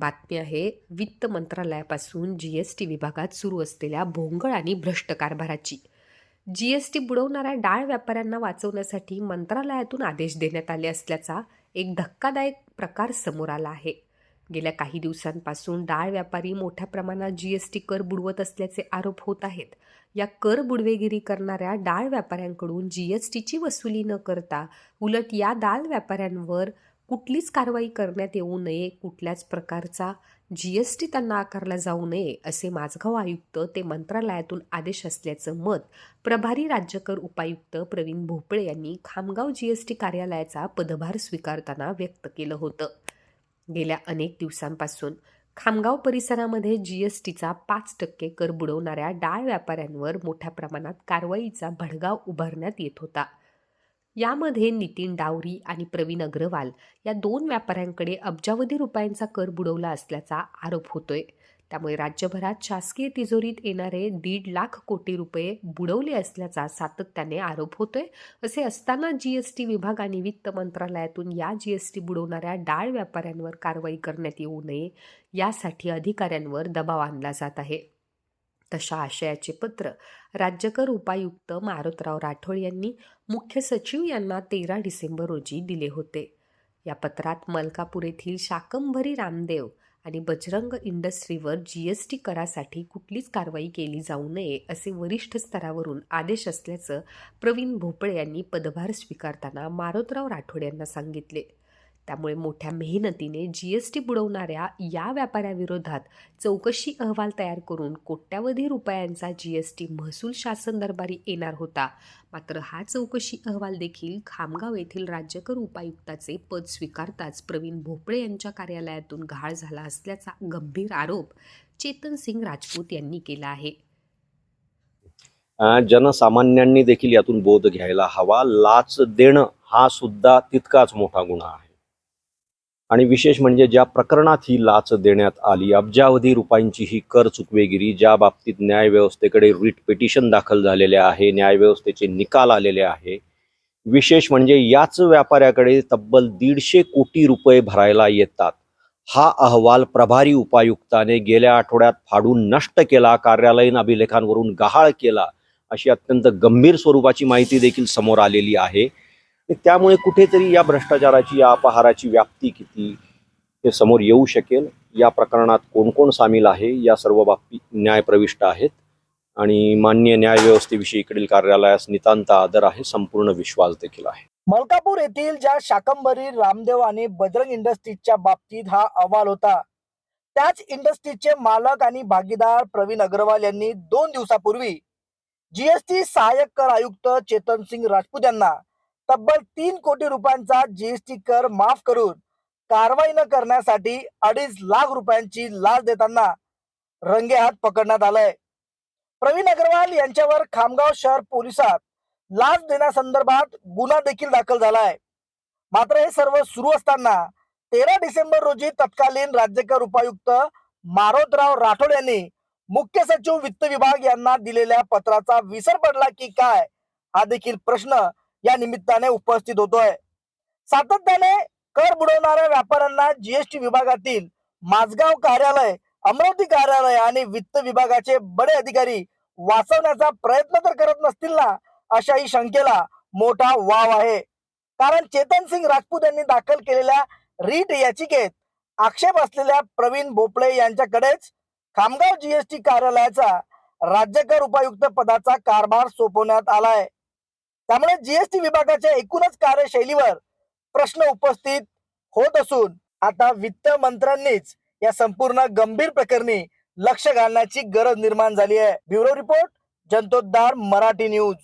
बातमी आहे वित्त मंत्रालयापासून जी एस टी विभागात सुरू असलेल्या भोंगळ आणि भ्रष्ट कारभाराची. जी एस टी बुडवणाऱ्या डाळ व्यापाऱ्यांना वाचवण्यासाठी मंत्रालयातून आदेश देण्यात आले असल्याचा एक धक्कादायक प्रकार समोर आला आहे. गेल्या काही दिवसांपासून डाळ व्यापारी मोठ्या प्रमाणात जी एस टी कर बुडवत असल्याचे आरोप होत आहेत. या कर बुडवेगिरी करणाऱ्या डाळ व्यापाऱ्यांकडून जी एस टीची वसुली न करता उलट या डाळ व्यापाऱ्यांवर कुठलीच कारवाई करण्यात येऊ नये कुठल्याच प्रकारचा जी एस टी त्यांना आकारला जाऊ नये असे माझगाव आयुक्त ते मंत्रालयातून आदेश असल्याचं मत प्रभारी राज्यकर उपायुक्त प्रवीण भोपळे यांनी खामगाव जी एस टी कार्यालयाचा पदभार स्वीकारताना व्यक्त केलं होतं. गेल्या अनेक दिवसांपासून खामगाव परिसरामध्ये जी एस टीचा पाच टक्के कर बुडवणाऱ्या डाळ व्यापाऱ्यांवर मोठ्या प्रमाणात कारवाईचा भडगाव उभारण्यात येत होता. यामध्ये नितीन डावरी आणि प्रवीण अग्रवाल या दोन व्यापाऱ्यांकडे अब्जावधी रुपयांचा कर बुडवला असल्याचा आरोप होतोय. त्यामुळे राज्यभरात शासकीय तिजोरीत येणारे दीड लाख कोटी रुपये बुडवले असल्याचा सातत्याने आरोप होतोय असे असताना जी एस टी विभाग आणि वित्त मंत्रालयातून या जी एस टी बुडवणाऱ्या डाळ व्यापाऱ्यांवर कारवाई करण्यात येऊ नये यासाठी अधिकाऱ्यांवर दबाव आणला जात आहे. तशा आशयाचे पत्र राज्यकर उपायुक्त मारुतराव राठोड यांनी मुख्य सचिव यांना तेरा डिसेंबर रोजी दिले होते. या पत्रात मलकापूर येथील शाकंभरी रामदेव आणि बजरंग इंडस्ट्रीवर जी एस टी करासाठी कुठलीच कारवाई केली जाऊ नये असे वरिष्ठ स्तरावरून आदेश असल्याचं प्रवीण भोपळे यांनी पदभार स्वीकारताना मारोतराव राठोड यांना सांगितले. त्यामुळे मोठ्या मेहनतीने जी एस टी बुडवणाऱ्या या व्यापाऱ्याविरोधात चौकशी अहवाल तयार करून कोट्यावधी रुपयांचा जी एस टी महसूल शासन दरबारी येणार होता. मात्र हा चौकशी अहवाल देखील खामगाव येथील राज्यकर उपायुक्ताचे पद स्वीकारताच प्रवीण भोपळे यांच्या कार्यालयातून घाळ झाला असल्याचा गंभीर आरोप चेतन सिंग राजपूत यांनी केला आहे. जनसामान्यांनी देखील यातून बोध घ्यायला हवा. लाच देणं हा सुद्धा तितकाच मोठा गुन्हा आहे. आणि विशेष म्हणजे ज्या प्रकरणात ही लाच देण्यात आली अब्जावधी रुपयांची ही कर चुकवेगिरी ज्या बाबतीत न्यायव्यवस्थेकडे रिट पिटिशन दाखल झालेले आहे न्यायव्यवस्थेचे निकाल आलेले आहे विशेष म्हणजे याच व्यापाऱ्याकडे तब्बल दीडशे कोटी रुपये भरायला येतात. हा अहवाल प्रभारी उपायुक्ताने गेल्या आठवड्यात फाडून नष्ट केला कार्यालयीन अभिलेखांवरून गहाळ केला अशी अत्यंत गंभीर स्वरूपाची माहिती देखील समोर आलेली आहे. त्यामुळे कुठेतरी या भ्रष्टाचाराची या अपहाराची व्याप्ती किती हे समोर येऊ शकेल. या प्रकरणात कोण कोण सामील आहे? या सर्व बाबी न्यायप्रविष्ट आहेत. आणि मान्य न्यायव्यवस्थेविषयी इकडील कार्यालयास नितांत आदर आहे संपूर्ण विश्वास देखील आहे. मलकापूर येथील ज्या शाकंभरी रामदेव आणि बजरंग इंडस्ट्रीजच्या बाबतीत हा अहवाल होता त्याच इंडस्ट्रीजचे मालक आणि भागीदार प्रवीण अग्रवाल यांनी दोन दिवसापूर्वी जीएसटी सहाय्यक कर आयुक्त चेतन सिंग राजपूत यांना तब्बल तीन कोटी रुपयांचा जीएसटी कर माफ करून कारवाई न करण्यासाठी अडीच लाख रुपयांची लाच देताना रंगे हात पकडण्यात आलंय. प्रवीण अग्रवाल यांच्यावर खामगाव शहर पोलिसात लाच देण्यासंदर्भात गुन्हा देखील दाखल झालाय. मात्र हे सर्व सुरू असताना तेरा डिसेंबर रोजी तत्कालीन राज्यकर उपायुक्त मारोतराव राठोड यांनी मुख्य सचिव वित्त विभाग यांना दिलेल्या पत्राचा विसर पडला की काय? हा देखील प्रश्न या निमित्ताने उपस्थित होतोय. सातत्याने कर बुडवणाऱ्या व्यापाऱ्यांना जीएसटी विभागातील माझगाव कार्यालय अमरावती कार्यालय आणि वित्त विभागाचे बडे अधिकारी वाचवण्याचा प्रयत्न तर करत नसतील ना अशाही शंकेला मोठा वाव आहे. कारण चेतन सिंग राजपूत यांनी दाखल केलेल्या रीट याचिकेत आक्षेप असलेल्या प्रवीण भोपळे यांच्याकडेच खामगाव जीएसटी कार्यालयाचा राज्यकर उपायुक्त पदाचा कारभार सोपवण्यात आलाय. त्यामुळे जीएसटी विभागाच्या एकूणच कार्यशैलीवर प्रश्न उपस्थित होत असून आता वित्त मंत्र्यांनीच या संपूर्ण गंभीर प्रकरणी लक्ष घालण्याची गरज निर्माण झाली आहे. Bureau report Jantoddhar Marathi news.